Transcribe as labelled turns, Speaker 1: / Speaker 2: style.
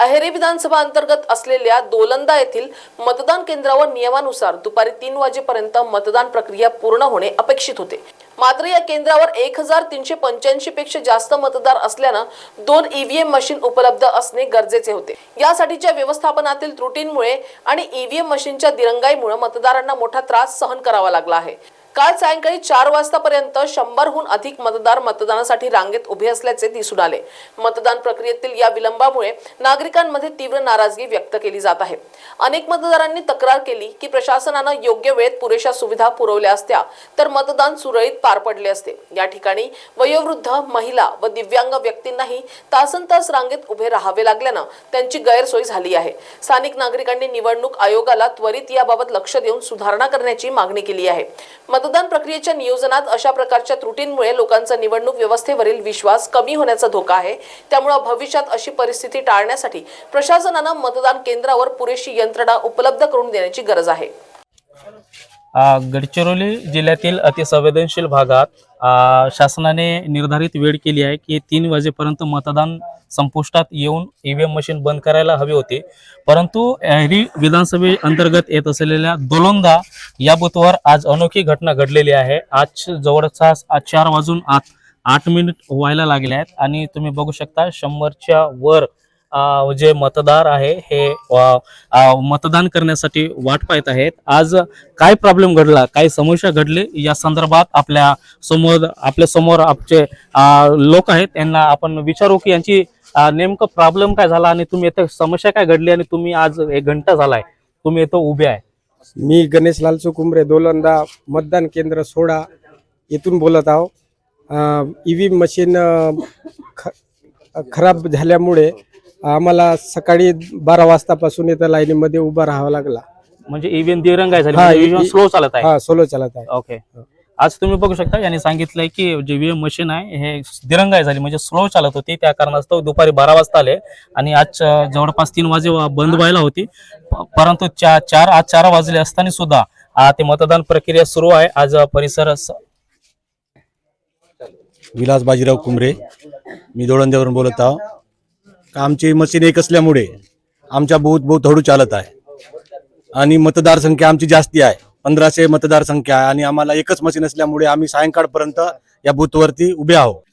Speaker 1: अहेरी विधानसभा अंतर्गत असलेल्या दोलंदा येथील मतदान केंद्रावर नियमानुसार दुपारी तीन वाजेपर्यंत मतदान प्रक्रिया पूर्ण होणे अपेक्षित होते. मात्र या केंद्रावर एक हजार तीनशे पंच्याऐंशी पेक्षा जास्त मतदार असल्यानं दोन ईव्हीएम मशीन उपलब्ध असणे गरजेचे होते. यासाठीच्या व्यवस्थापनातील त्रुटींमुळे आणि ईव्हीएम मशीनच्या दिरंगाईमुळे मतदारांना मोठा त्रास सहन करावा लागला आहे. काल सायंकाळी चार वाजतापर्यंत शंभरहून अधिक मतदार मतदानासाठी रांगेत उभे असल्याचे दिसून आले. मतदान प्रक्रियेतील या विलंबामुळे नागरिकांमध्ये तीव्र नाराजगी व्यक्त केली जात आहे. अनेक मतदारांनी तक्रार केली की प्रशासनानं योग्य वेळेत पुरेशा सुविधा पुरवल्या असत्या तर मतदान सुरळीत पार पडले असते. या ठिकाणी वयोवृद्ध महिला व दिव्यांग व्यक्तींनाही तासन तास रांगेत उभे राहावे लागल्यानं त्यांची गैरसोय झाली आहे. स्थानिक नागरिकांनी निवडणूक आयोगाला त्वरित याबाबत लक्ष देऊन सुधारणा करण्याची मागणी केली आहे. मतदान प्रक्रियेच्या नियोजनात अशा प्रकारच्या त्रुटींमुळे लोकांचा निवडणूक व्यवस्थेवरील विश्वास कमी होण्याचा धोका आहे. त्यामुळे भविष्यात अशी परिस्थिती टाळण्यासाठी प्रशासनानं मतदान केंद्रावर पुरेशी यंत्रणा उपलब्ध करून देण्याची गरज आहे.
Speaker 2: गडचिरोली जिल्ह्यातील अतिसंवेदनशील भागात शासनाने निर्धारित वेळ केली आहे की तीन वाजेपर्यंत मतदान संपुष्टात येऊन ईव्हीएम मशीन बंद करायला हवी होती. परंतु अहेरी विधानसभे अंतर्गत येत असलेल्या दोलंदा या बुथवर आज अनोखी घटना घडलेली आहे. आज जवळपास आज चार वाजून आठ आठ मिनिट व्हायला लागले आहेत आणि तुम्ही बघू शकता शंभरच्या वर जे मतदार आहे हे मतदान करण्यासाठी वाट पाहत आहेत. आज काय प्रॉब्लेम घडला काय समस्या घडली या संदर्भात आपल्यासमोर आपल्यासमोर आमचे लोक आहेत. त्यांना आपण विचारू की यांची नेमकं प्रॉब्लेम काय झाला आणि तुम्ही इथं समस्या काय घडली आणि तुम्ही आज एक घंटा झालाय. तुम्ही इथं उभे आहे.
Speaker 3: मी गणेश लालचू कुंभरे दोलंदा मतदान केंद्र सोडा येथून बोलत आहो. ई व्ही मशीन ख- खराब झाल्यामुळे आम्हाला सकाळी बारा वाजतापासून इथं लाईनीमध्ये उभा राहावं लागला.
Speaker 2: म्हणजे इव्हीएम दिरंगाई झाली
Speaker 3: हा,
Speaker 2: ईव्हीएम
Speaker 3: इ-
Speaker 2: स्लो चालत आहे.
Speaker 3: हा सोलो चालत आहे.
Speaker 2: ओके आज तुम्ही बघू शकता यांनी सांगितलंय की जे व्हीएम मशीन आहे हे दिरंगाई झाली म्हणजे स्लो चालत होती. त्या कारणास्तव दुपारी बारा वाजता आले आणि आज अं, जवळपास तीन वाजे वा- बंद व्हायला होती. प- परंतु चा- चार आज चार वाजले असताना सुद्धा आ, ते मतदान प्रक्रिया सुरू आहे. आज अं, परिसर स-
Speaker 4: विलास बाजीराव कुंभरे मी दोळंद्यावरून बोलत आहो. आमची मशीन एक असल्यामुळे आमच्या बूथ बहुत हळू चालत आहे. आणि मतदारसंख्या आमची जास्ती आहे. पंधराशे मतदारसंख्या आहे आणि आम्हाला एकच मशीन असल्यामुळे आम्ही सायंकाळपर्यंत या बूथवरती उभे आहोत.